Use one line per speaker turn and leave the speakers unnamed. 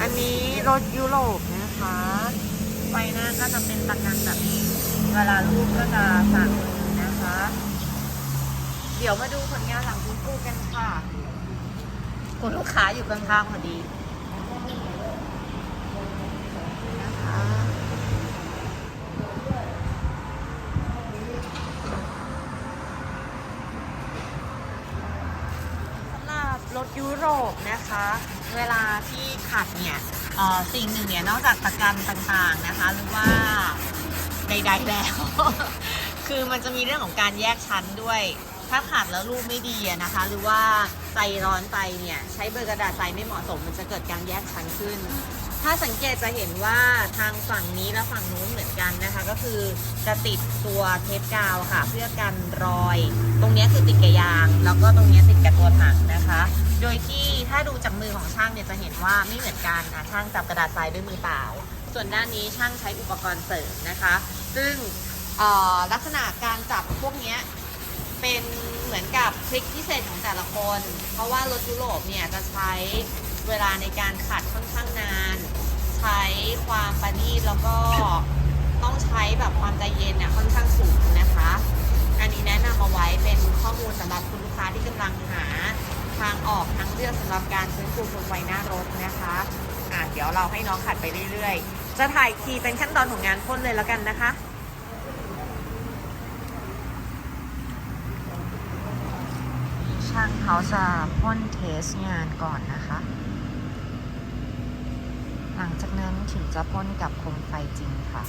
อันนี้รถยุโรปนะคะไฟหน้าก็จะเป็นประกันแบบนี้ เวลาลูกก็จะสั่งนะคะ เดี๋ยวมาดูผลงานหลังคุณกู้กันค่ะ คุณลูกค้าอยู่ข้างๆพอดีนะคะ สำห รถยุโรปนะคะ เวลาที่ขัดเนี่ยสิ่งหนึ่งเนี่ยนอกจากประกันต่างๆนะคะ หรือว่าใดๆแล้ว คือมันจะมีเรื่องของการแยกชั้นด้วย ถ้าขัดแล้วรูปไม่ดีนะคะ หรือว่าใจร้อนไปเนี่ย ใช้เบอร์กระดาษใจไม่เหมาะสม มันจะเกิดการแยกชั้นขึ้น ถ้าสังเกตจะเห็นว่าทางฝั่งนี้และฝั่งนู้นเหมือนกันนะคะ ก็คือจะติดตัวเทปกาวค่ะ เพื่อกันรอย ตรงนี้คือติดกับยาง แล้วก็ตรงนี้ติดกับตัวถังนะคะ โดยที่ถ้าดูจากมือของช่างเนี่ยจะเห็นว่าไม่เหมือนกันอะช่างจับกระดาษทรายด้วยมือเปล่า ส่วนด้านนี้ช่างใช้อุปกรณ์เสริมนะคะ ซึ่งลักษณะการจับพวกนี้เป็นเหมือนกับทริคพิเศษของแต่ละคน เพราะว่ารถยุโรปเนี่ยจะใช้ เวลาในการขัดค่อนข้างนาน ใช้ความประณีตแล้วก็ต้องใช้แบบความใจเย็นเนี่ยค่อนข้างสูงนะคะ อันนี้แนะนำเอาไว้เป็นข้อมูลสำหรับคุณลูกค้าที่กำลังหาทางออกทางเลือกสำหรับการฟื้นฟูโครงไฟหน้ารถนะคะอะเดี๋ยวเราให้น้องขัดไปเรื่อยๆ จะถ่ายทีเป็นขั้นตอนของงานพ่นเลยแล้วกันนะคะช่างเขาจะพ่นเทสงานก่อนนะคะ หลังจากนั้นถึงจะพ่นกับโคมไฟจริงค่ะ